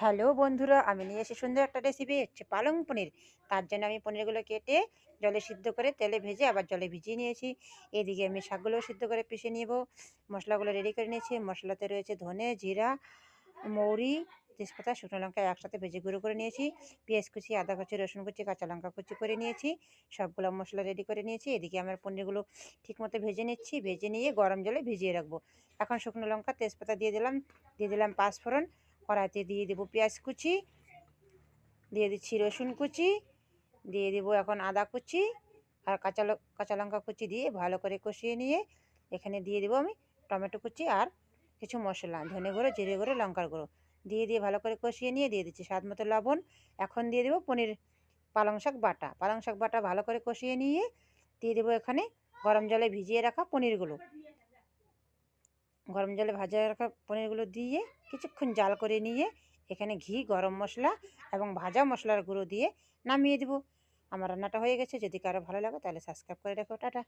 Hello বন্ধুরা, আমি নিয়ে এসে সুন্দর একটা রেসিপি হচ্ছে পালং পনির। তার জন্য আমি পনিরগুলো কেটে জলে সিদ্ধ করে তেলে ভেজে আবার জলে ভিজিয়ে নিয়েছি। এদিকে আমি শাকগুলো সিদ্ধ করে পিষে নিব। মশলাগুলো রেডি করে নিয়েছি। মশলাতে রয়েছে ধনে, জিরা, মৌরি, তেজপাতা, শুকনো লঙ্কা একসাথে ভেজে গুঁড়ো করে নিয়েছি। পেঁয়াজ কুচি, আদা কুচি, রসুন কুচি, কাঁচা লঙ্কা কুচি করে নিয়েছি। সবগুলো মশলা রেডি করে নিয়েছি। এদিকে আমার পনিরগুলো ঠিকমতো ভেজে নিচ্ছি। ভেজে নিয়ে গরম জলে ভিজিয়ে রাখব। এখন শুকনো লঙ্কা, তেজপাতা দিয়ে দিলাম। দিয়ে দিলাম পাঁচফোড়ন। কড়াইতে দিয়ে দেবো পেঁয়াজ কুচি, দিয়ে দিচ্ছি রসুন কুচি, দিয়ে দেবো এখন আদা কুচি আর কাঁচা কাঁচা লঙ্কা কুচি দিয়ে ভালো করে কষিয়ে নিয়ে এখানে দিয়ে দেবো আমি টমেটো কুচি আর কিছু মশলা, ধনে গুঁড়ো, জিরে গুঁড়ো, লঙ্কার গুঁড়ো। দিয়ে দিয়ে ভালো করে কষিয়ে নিয়ে দিয়ে দিচ্ছি স্বাদ মতো লবণ। এখন দিয়ে দেবো পনির, পালং শাক বাটা। পালং শাক বাটা ভালো করে কষিয়ে নিয়ে দিয়ে দেবো এখানে গরম জলে ভিজিয়ে রাখা পনিরগুলো। গরম জলে ভাজা রাখা পনিরগুলো দিয়ে কিছুক্ষণ জাল করে নিয়ে এখানে ঘি, গরম মশলা এবং ভাজা মশলার গুঁড়ো দিয়ে নামিয়ে দেবো। আমার রান্নাটা হয়ে গেছে। যদি কারও ভালো লাগে তাহলে সাবস্ক্রাইব করে রাখো। টাটা।